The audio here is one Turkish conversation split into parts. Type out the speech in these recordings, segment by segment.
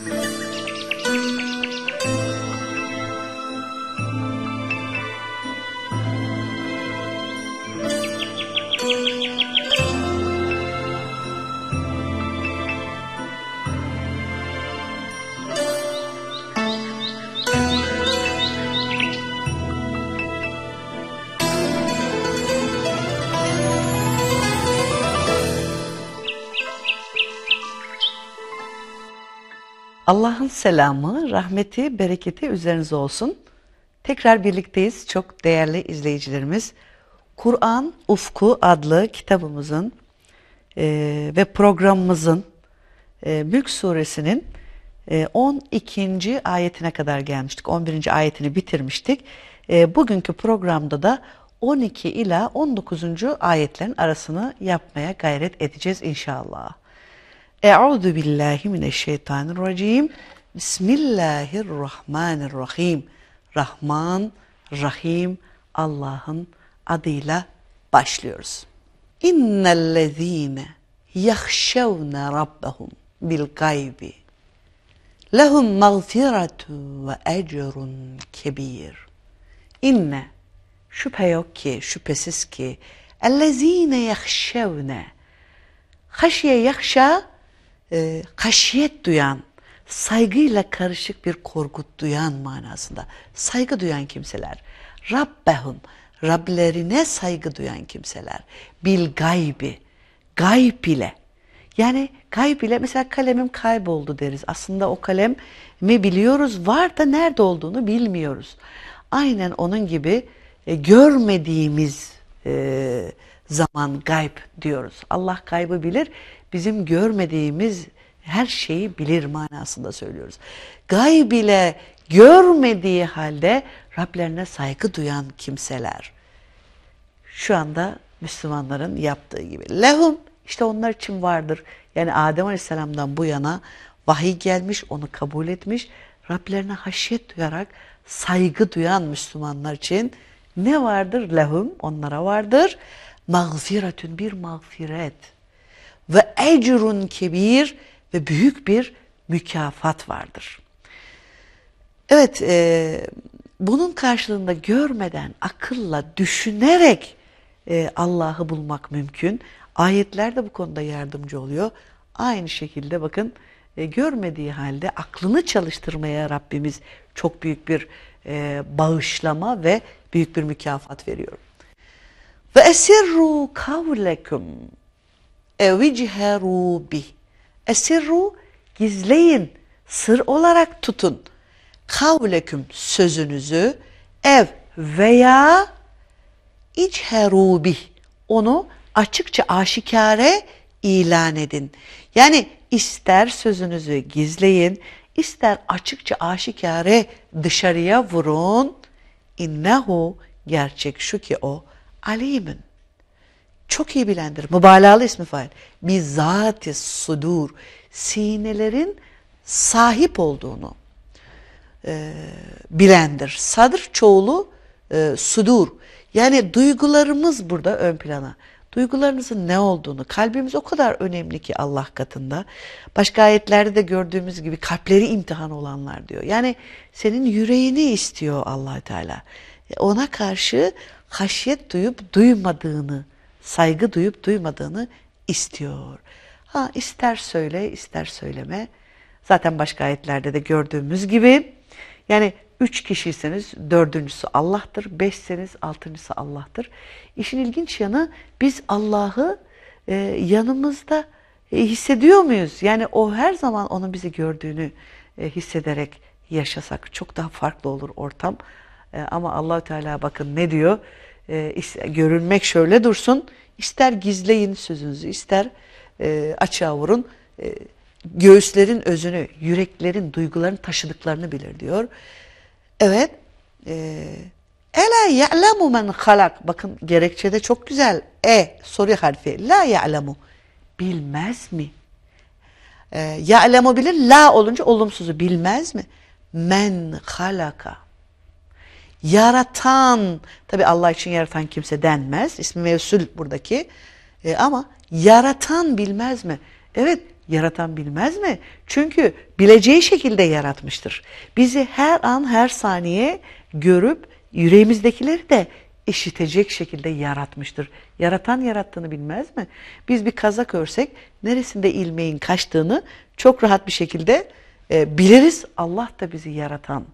Mm-hmm. Allah'ın selamı, rahmeti, bereketi üzerinize olsun. Tekrar birlikteyiz çok değerli izleyicilerimiz. Kur'an Ufku adlı kitabımızın e, ve programımızın e, Mülk suresinin e, 12. ayetine kadar gelmiştik. 11. ayetini bitirmiştik. E, bugünkü programda da 12 ila 19. ayetlerin arasını yapmaya gayret edeceğiz inşallah. Euzu billahi mineşşeytanirracim. Bismillahirrahmanirrahim. Rahman, Rahim Allah'ın adıyla başlıyoruz. İnnellezîne yahşevne rabbahum bil gaybi lehum mağfiretun ve ecrun kebir. İnne şüphe yok ki, şüphesiz ki ellezîne yahşevne haşiye yahşa e, haşiyet duyan, saygıyla karışık bir korku duyan manasında. Saygı duyan kimseler. Rabbehum, Rablerine saygı duyan kimseler. Bil gaybi, gayb ile. Yani gayb ile mesela kalemim kayboldu deriz. Aslında o kalem mi biliyoruz var da nerede olduğunu bilmiyoruz. Aynen onun gibi e, görmediğimiz e, zaman gayb diyoruz. Allah gaybı bilir bizim görmediğimiz her şeyi bilir manasında söylüyoruz. Gayb ile görmediği halde Rablerine saygı duyan kimseler. Şu anda Müslümanların yaptığı gibi. Lehum işte onlar için vardır. Yani Adem Aleyhisselam'dan bu yana vahiy gelmiş, onu kabul etmiş. Rablerine haşyet duyarak saygı duyan Müslümanlar için ne vardır? Lehum onlara vardır. Mağfiretün bir mağfiret ve ecrun kebir ve büyük bir mükafat vardır. Evet, e, bunun karşılığında görmeden, akılla, düşünerek e, Allah'ı bulmak mümkün. Ayetler de bu konuda yardımcı oluyor. Aynı şekilde bakın e, görmediği halde aklını çalıştırmaya Rabbimiz çok büyük bir e, bağışlama ve büyük bir mükafat veriyor. Ve esirru kavlekum eviciheru bih. Esirru gizleyin, sır olarak tutun. Kavleküm sözünüzü ev veya içheru bih. Onu açıkça aşikare ilan edin. Yani ister sözünüzü gizleyin, ister açıkça aşikare dışarıya vurun. İnnehu gerçek şu ki o alimin çok iyi bilendir. Mübalağalı ismi fail. Bizzati sudur. Sinelerin sahip olduğunu e, bilendir. Sadr çoğulu e, sudur. Yani duygularımız burada ön plana. Duygularınızın ne olduğunu, kalbimiz o kadar önemli ki Allah katında. Başka ayetlerde de gördüğümüz gibi kalpleri imtihan olanlar diyor. Yani senin yüreğini istiyor allah Teala. Ona karşı haşyet duyup duymadığını saygı duyup duymadığını istiyor. Ha ister söyle ister söyleme. Zaten başka ayetlerde de gördüğümüz gibi yani üç kişiyseniz dördüncüsü Allah'tır, beşseniz altıncısı Allah'tır. İşin ilginç yanı biz Allah'ı e, yanımızda e, hissediyor muyuz? Yani o her zaman onun bizi gördüğünü e, hissederek yaşasak çok daha farklı olur ortam. E, ama Allahü Teala bakın ne diyor? E, görünmek şöyle dursun. İster gizleyin sözünüzü, ister e, açığa vurun. E, göğüslerin özünü, yüreklerin, duyguların taşıdıklarını bilir diyor. Evet. E, Ela ya'lemu men halak. Bakın gerekçede çok güzel. E soru harfi. La ya'lemu. Bilmez mi? E, ya'lemu bilir. La olunca olumsuzu bilmez mi? Men halaka yaratan, tabi Allah için yaratan kimse denmez. İsmi mevsul buradaki. E, ama yaratan bilmez mi? Evet, yaratan bilmez mi? Çünkü bileceği şekilde yaratmıştır. Bizi her an her saniye görüp yüreğimizdekileri de işitecek şekilde yaratmıştır. Yaratan yarattığını bilmez mi? Biz bir kazak örsek neresinde ilmeğin kaçtığını çok rahat bir şekilde e, biliriz. Allah da bizi yaratan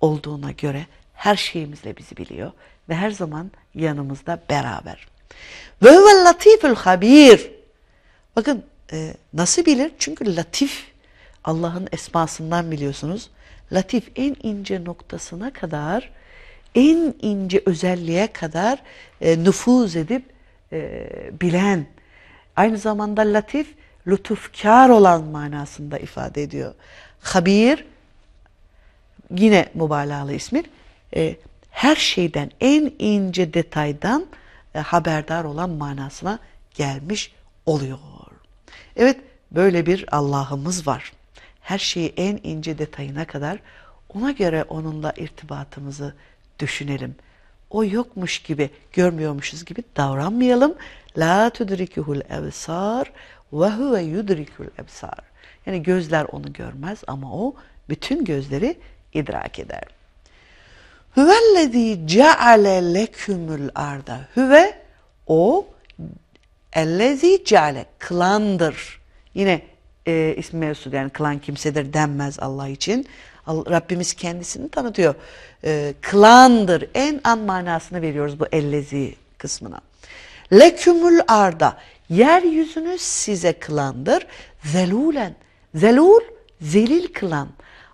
olduğuna göre her şeyimizle bizi biliyor ve her zaman yanımızda beraber. Ve huvel latiful habir. Bakın e, nasıl bilir? Çünkü latif Allah'ın esmasından biliyorsunuz. Latif en ince noktasına kadar, en ince özelliğe kadar e, nüfuz edip e, bilen. Aynı zamanda latif, lütufkar olan manasında ifade ediyor. Habir, yine mübalağalı ismi, e, her şeyden, en ince detaydan e, haberdar olan manasına gelmiş oluyor. Evet, böyle bir Allah'ımız var. Her şeyi en ince detayına kadar ona göre onunla irtibatımızı düşünelim. O yokmuş gibi, görmüyormuşuz gibi davranmayalım. La tudrikuhul ebsar ve huve yudrikul ebsar. Yani gözler onu görmez ama o bütün gözleri idrak eder. Hüvellezî ceale lekümül arda. Hüve o ellezî ceale kılandır. Yine e, ismi mevsud yani kılan kimsedir denmez Allah için. Rabbimiz kendisini tanıtıyor. E, kılandır. En an manasını veriyoruz bu ellezi kısmına. Lekümül arda. Yeryüzünü size kılandır. Zelulen. Zelul zelil kılan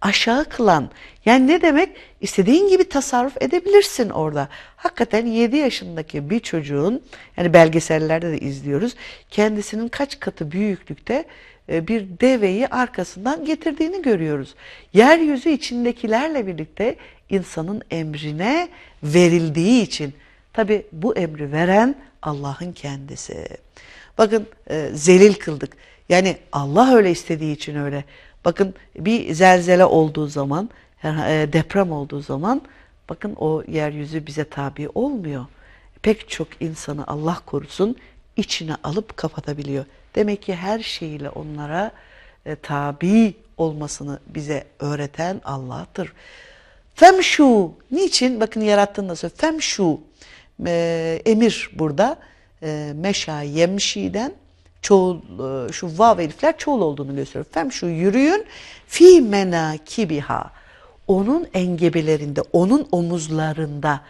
aşağı kılan. Yani ne demek? İstediğin gibi tasarruf edebilirsin orada. Hakikaten 7 yaşındaki bir çocuğun, yani belgesellerde de izliyoruz, kendisinin kaç katı büyüklükte e, bir deveyi arkasından getirdiğini görüyoruz. Yeryüzü içindekilerle birlikte insanın emrine verildiği için, tabi bu emri veren Allah'ın kendisi. Bakın e, zelil kıldık. Yani Allah öyle istediği için öyle. Bakın bir zelzele olduğu zaman, e, deprem olduğu zaman bakın o yeryüzü bize tabi olmuyor. Pek çok insanı Allah korusun içine alıp kapatabiliyor. Demek ki her şeyiyle onlara e, tabi olmasını bize öğreten Allah'tır. Femşu, niçin? Bakın yarattığında söylüyor. Femşu, e, emir burada. E, meşa yemşiden çoğul e, şu vav elifler çoğul olduğunu gösteriyor. Fem şu yürüyün fi menakibiha onun engebelerinde, onun omuzlarında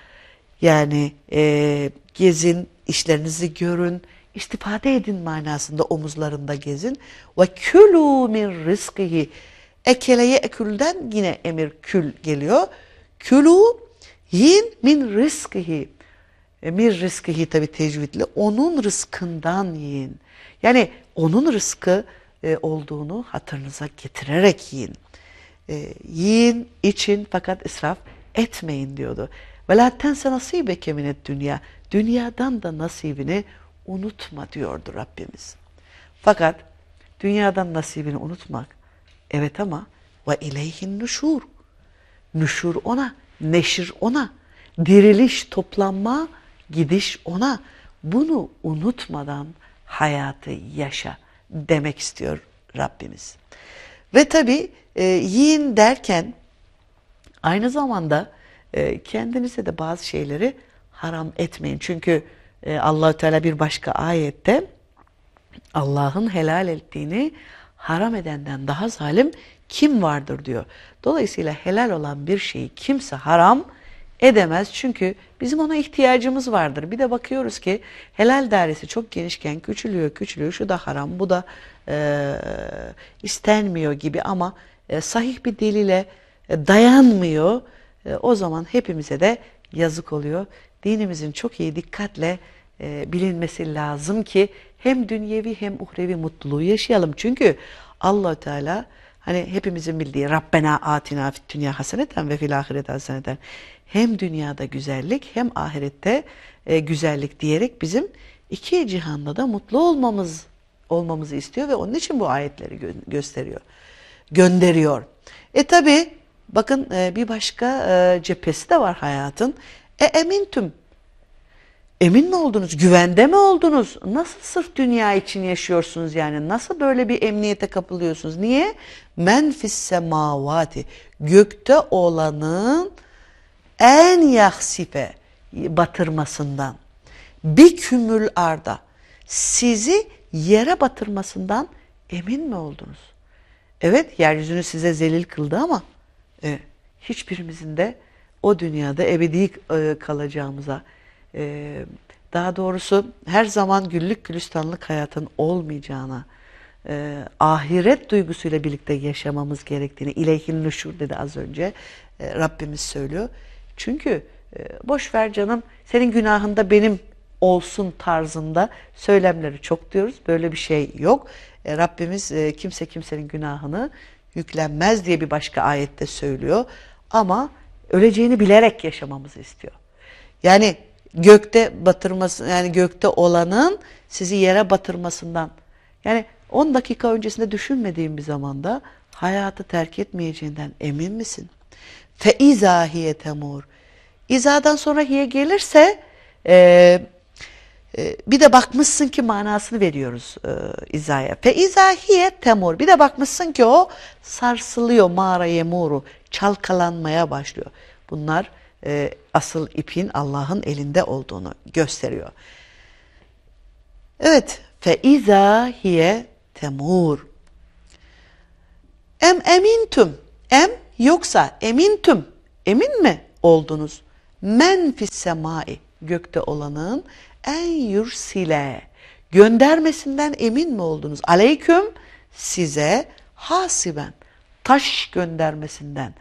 yani e, gezin, işlerinizi görün, istifade edin manasında omuzlarında gezin. Ve külü min rızkihi ekeleye ekülden yine emir kül geliyor. Külü yin min rızkihi. Emir rızkihi tabi tecvidli. Onun rızkından yiyin. Yani onun rızkı e, olduğunu hatırınıza getirerek yiyin. E, yiyin, için fakat israf etmeyin diyordu. Ve la tense nasibeke minet dünya. Dünyadan da nasibini unutma diyordu Rabbimiz. Fakat dünyadan nasibini unutmak evet ama ve ileyhin nuşur. Nuşur ona, neşir ona, diriliş, toplanma, gidiş ona. Bunu unutmadan hayatı yaşa demek istiyor Rabbimiz. Ve tabi e, yiyin derken aynı zamanda e, kendinize de bazı şeyleri haram etmeyin. Çünkü e, allah Teala bir başka ayette Allah'ın helal ettiğini haram edenden daha zalim kim vardır diyor. Dolayısıyla helal olan bir şeyi kimse haram edemez. Çünkü bizim ona ihtiyacımız vardır. Bir de bakıyoruz ki helal dairesi çok genişken küçülüyor, küçülüyor. Şu da haram, bu da e, istenmiyor gibi ama e, sahih bir delile e, dayanmıyor. E, o zaman hepimize de yazık oluyor. Dinimizin çok iyi dikkatle e, bilinmesi lazım ki hem dünyevi hem uhrevi mutluluğu yaşayalım. Çünkü allah Teala hani hepimizin bildiği Rabbena atina fit dünya haseneten ve fil ahirete haseneten hem dünyada güzellik hem ahirette e, güzellik diyerek bizim iki cihanda da mutlu olmamız olmamızı istiyor ve onun için bu ayetleri gö gösteriyor. Gönderiyor. E tabi bakın e, bir başka e, cephesi de var hayatın. E emintüm Emin mi oldunuz? Güvende mi oldunuz? Nasıl sırf dünya için yaşıyorsunuz yani? Nasıl böyle bir emniyete kapılıyorsunuz? Niye? Men fis semavati. Gökte olanın en yahsife batırmasından. Bir kümül arda. Sizi yere batırmasından emin mi oldunuz? Evet yeryüzünü size zelil kıldı ama e, hiçbirimizin de o dünyada ebedi e, kalacağımıza e, daha doğrusu her zaman güllük gülistanlık hayatın olmayacağına e, ahiret duygusuyla birlikte yaşamamız gerektiğini ileyhin nüşur dedi az önce e, Rabbimiz söylüyor. Çünkü e, boş ver canım senin günahında benim olsun tarzında söylemleri çok diyoruz. Böyle bir şey yok. E, Rabbimiz e, kimse kimsenin günahını yüklenmez diye bir başka ayette söylüyor. Ama öleceğini bilerek yaşamamızı istiyor. Yani gökte batırması yani gökte olanın sizi yere batırmasından yani 10 dakika öncesinde düşünmediğim bir zamanda hayatı terk etmeyeceğinden emin misin? Fe izahiye temur. İzadan sonra hiye gelirse e, e, bir de bakmışsın ki manasını veriyoruz e, izaya. Fe izahiye temur. Bir de bakmışsın ki o sarsılıyor mağara yemuru. Çalkalanmaya başlıyor. Bunlar e, asıl ipin Allah'ın elinde olduğunu gösteriyor. Evet. Fe izahiye temur. Em emintüm. Em yoksa emintüm. Emin mi oldunuz? Men fis semai. Gökte olanın en yursile göndermesinden emin mi oldunuz? Aleyküm size hasiben taş göndermesinden.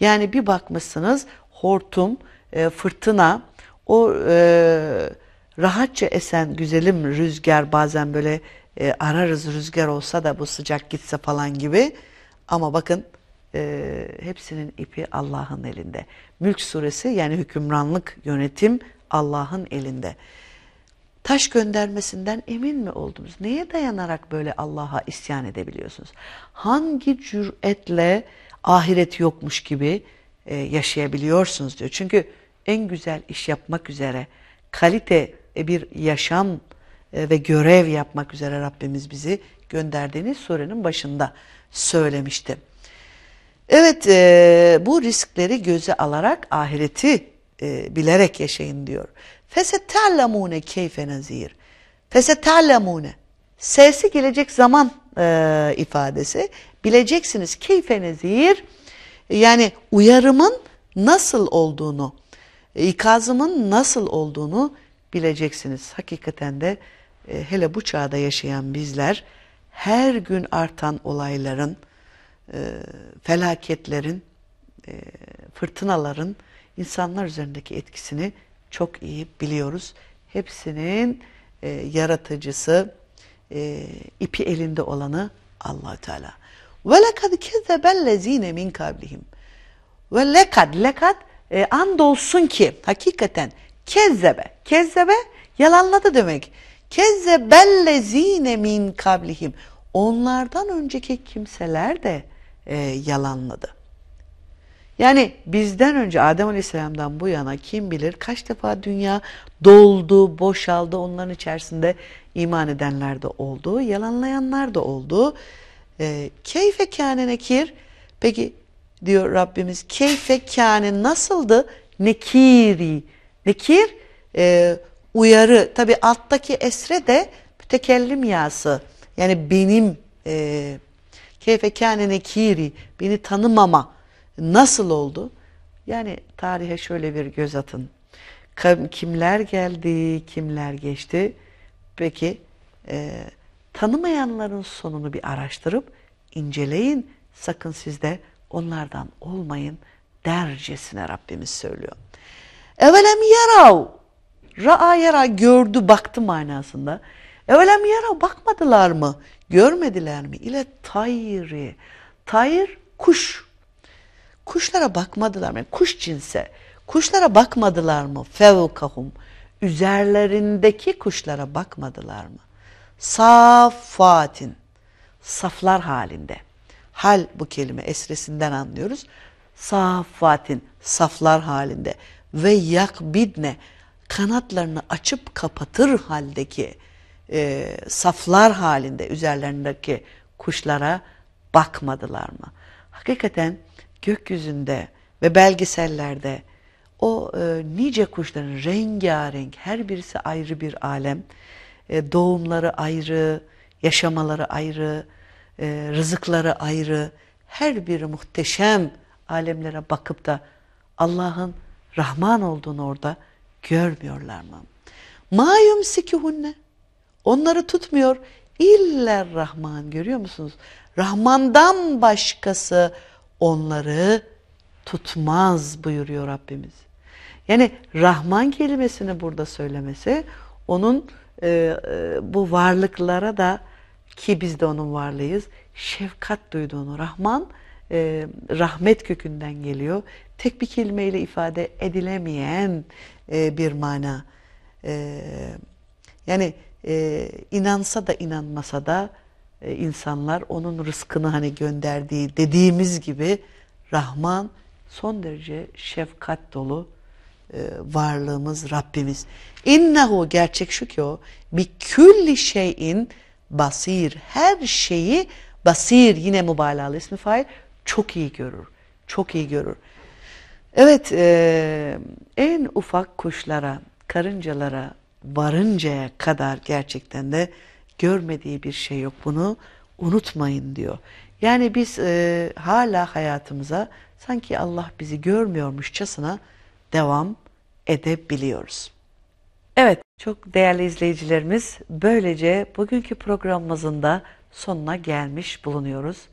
Yani bir bakmışsınız hortum, e, fırtına, o e, rahatça esen güzelim rüzgar bazen böyle e, ararız rüzgar olsa da bu sıcak gitse falan gibi. Ama bakın e, hepsinin ipi Allah'ın elinde. Mülk suresi yani hükümranlık, yönetim Allah'ın elinde. Taş göndermesinden emin mi oldunuz? Neye dayanarak böyle Allah'a isyan edebiliyorsunuz? Hangi cüretle ahiret yokmuş gibi e, yaşayabiliyorsunuz diyor. Çünkü en güzel iş yapmak üzere, kalite bir yaşam e, ve görev yapmak üzere Rabbimiz bizi gönderdiğini surenin başında söylemişti. Evet e, bu riskleri göze alarak ahireti e, bilerek yaşayın diyor. Fesetallamune keyfe nazir. Fesetallamune. Sesi gelecek zaman e, ifadesi. Bileceksiniz keyfe nazir. Yani uyarımın nasıl olduğunu, ikazımın nasıl olduğunu bileceksiniz. Hakikaten de e, hele bu çağda yaşayan bizler her gün artan olayların, e, felaketlerin, e, fırtınaların insanlar üzerindeki etkisini çok iyi biliyoruz. Hepsinin yaratıcısı, ipi elinde olanı allah Teala. Ve lekad kezzebellezine min kablihim. Ve lekad, lekad e, andolsun ki hakikaten kezzebe, kezzebe yalanladı demek. Kezzebellezine min kablihim. Onlardan önceki kimseler de e, yalanladı. Yani bizden önce Adem Aleyhisselam'dan bu yana kim bilir kaç defa dünya doldu, boşaldı. Onların içerisinde iman edenler de oldu, yalanlayanlar da oldu. E, keyfe kâne nekir. Peki diyor Rabbimiz keyfe kâne nasıldı? Nekiri. Nekir e, uyarı. Tabi alttaki esre de mütekellim yası. Yani benim e, keyfe kâne nekiri. Beni tanımama Nasıl oldu? Yani tarihe şöyle bir göz atın. Kimler geldi, kimler geçti? Peki e, tanımayanların sonunu bir araştırıp inceleyin. Sakın siz de onlardan olmayın dercesine Rabbimiz söylüyor. Evelem yarav. Ra'a yara gördü baktı manasında. Evelem yarav bakmadılar mı? Görmediler mi? İle tayri. Tayr kuş. Kuşlara bakmadılar mı? Kuş cinse. Kuşlara bakmadılar mı? Fevkahum. Üzerlerindeki kuşlara bakmadılar mı? Safatin. Saflar halinde. Hal bu kelime esresinden anlıyoruz. Safatin. Saflar halinde. Ve yakbidne. kanatlarını açıp kapatır haldeki e, saflar halinde üzerlerindeki kuşlara bakmadılar mı? Hakikaten gökyüzünde ve belgesellerde o e, nice kuşların rengarenk her birisi ayrı bir alem, e, doğumları ayrı, yaşamaları ayrı, e, rızıkları ayrı, her biri muhteşem alemlere bakıp da Allah'ın Rahman olduğunu orada görmüyorlar mı? Ma yumsikuhunne. Onları tutmuyor. İller Rahman görüyor musunuz? Rahman'dan başkası onları tutmaz buyuruyor Rabbimiz. Yani Rahman kelimesini burada söylemesi onun e, e, bu varlıklara da ki biz de onun varlığıyız şefkat duyduğunu. Rahman e, rahmet kökünden geliyor. Tek bir kelimeyle ifade edilemeyen e, bir mana. E, yani e, inansa da inanmasa da e, insanlar onun rızkını hani gönderdiği dediğimiz gibi Rahman son derece şefkat dolu varlığımız Rabbimiz. İnnehu gerçek şu ki o bir külli şeyin basir her şeyi basir yine mübalağalı ismi fail çok iyi görür. Çok iyi görür. Evet e, en ufak kuşlara, karıncalara varıncaya kadar gerçekten de görmediği bir şey yok. Bunu unutmayın diyor. Yani biz e, hala hayatımıza sanki Allah bizi görmüyormuşçasına devam edebiliyoruz. Evet, çok değerli izleyicilerimiz, böylece bugünkü programımızın da sonuna gelmiş bulunuyoruz.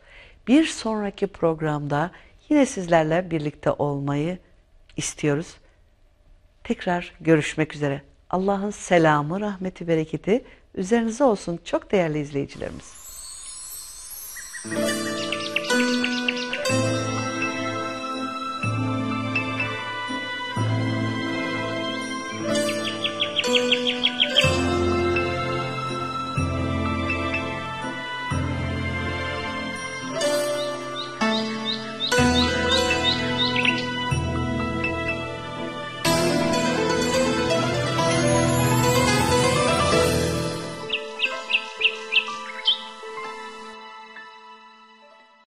Bir sonraki programda yine sizlerle birlikte olmayı istiyoruz. Tekrar görüşmek üzere. Allah'ın selamı, rahmeti, bereketi üzerinize olsun çok değerli izleyicilerimiz.